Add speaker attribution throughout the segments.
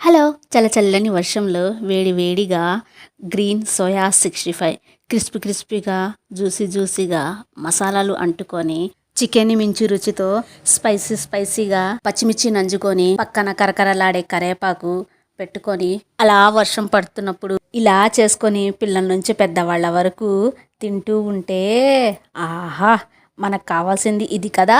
Speaker 1: Hello. చల్ల చల్లని వర్షంలో వేడి వేడిగా green soya sixty five. Crispy క్రిస్పీగా జ్యూసీ జ్యూసీగా మసాలాలు అంటుకొని చికెన్ మించి రుచితో స్పైసీ స్పైసీగా పచ్చిమిర్చి నంజుకొని పక్కన కరకరలాడే కరేపాకు పెట్టుకొని అలా వర్షం పడుతున్నప్పుడు ఇలా చేసుకొని పిల్లల నుంచి పెద్దవాళ్ళ వరకు తింటూ ఉంటే ఆహా! మనకు కావాల్సింది ఇది కదా.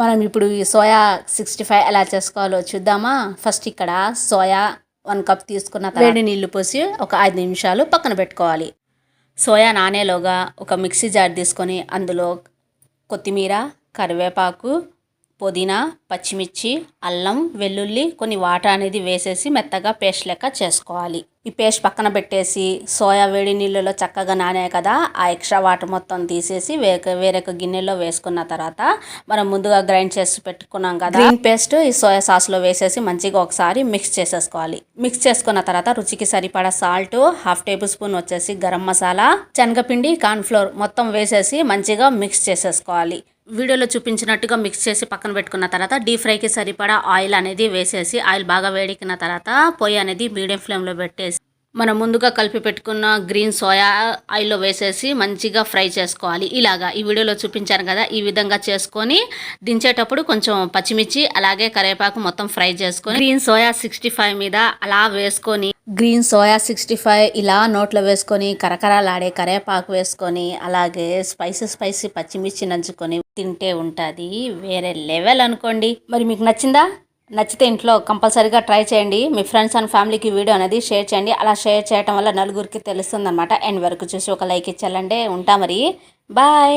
Speaker 1: మనం ఇప్పుడు ఈ సోయా సిక్స్టీ ఫైవ్ ఎలా చేసుకోవాలో చూద్దామా. ఫస్ట్ ఇక్కడ సోయా వన్ కప్ తీసుకున్న వేడి నీళ్ళు పోసి ఒక ఐదు నిమిషాలు పక్కన పెట్టుకోవాలి. సోయా నానేలోగా ఒక మిక్సీ జార్ తీసుకొని అందులో కొత్తిమీర కరివేపాకు పుదీనా పచ్చిమిర్చి అల్లం వెల్లుల్లి కొన్ని వాటర్ అనేది వేసేసి మెత్తగా పేస్ట్ లెక్క చేసుకోవాలి. ఈ పేస్ట్ పక్కన పెట్టేసి సోయా వేడి నీళ్ళలో చక్కగా నానాయి కదా ఆ ఎక్స్ట్రా వాటర్ మొత్తం తీసేసి వేరే వేరొక గిన్నెలో వేసుకున్న తర్వాత మనం ముందుగా గ్రైండ్ చేసి పెట్టుకున్నాం కదా. గ్రీన్ పేస్ట్ ఈ సోయా సాస్లో వేసేసి మంచిగా ఒకసారి మిక్స్ చేసేసుకోవాలి. మిక్స్ చేసుకున్న తర్వాత రుచికి సరిపడా సాల్ట్ హాఫ్ టేబుల్ స్పూన్ వచ్చేసి గరం మసాలా శనగపిండి కార్న్ఫ్లోర్ మొత్తం వేసేసి మంచిగా మిక్స్ చేసేసుకోవాలి. వీడియోలో చూపించినట్టుగా మిక్స్ చేసి పక్కన పెట్టుకున్న తర్వాత డీప్ ఫ్రైకి సరిపడా ఆయిల్ అనేది వేసేసి ఆయిల్ బాగా వేడెక్కిన తర్వాత పొయ్యి అనేది మీడియం ఫ్లేమ్లో పెట్టేసి మనం ముందుగా కలిపి పెట్టుకున్న గ్రీన్ సోయా ఆయిల్లో వేసేసి మంచిగా ఫ్రై చేసుకోవాలి. ఇలాగా ఈ వీడియోలో చూపించాను కదా ఈ విధంగా చేసుకొని దించేటప్పుడు కొంచెం పచ్చిమిర్చి అలాగే కరివేపాకు మొత్తం ఫ్రై చేసుకొని గ్రీన్ సోయా సిక్స్టీ ఫైవ్ మీద అలా వేసుకొని గ్రీన్ సోయా సిక్స్టీ ఫైవ్ ఇలా నోట్లో వేసుకొని కరకరలాడే కరివేపాకు వేసుకొని అలాగే స్పైసీ స్పైసీ పచ్చిమిర్చి నంచుకొని తింటే ఉంటుంది. వేరే లెవెల్ అనుకోండి. మరి మీకు నచ్చిందా? నచ్చితే ఇంట్లో కంపల్సరీగా ట్రై చేయండి. మీ ఫ్రెండ్స్ అండ్ ఫ్యామిలీకి వీడియో అనేది షేర్ చేయండి. అలా షేర్ చేయటం వల్ల నలుగురికి తెలుస్తుంది అనమాట ఎండ్ వరకు చూసి ఒక లైక్ ఇచ్చాలంటే ఉంటా మరి. బాయ్.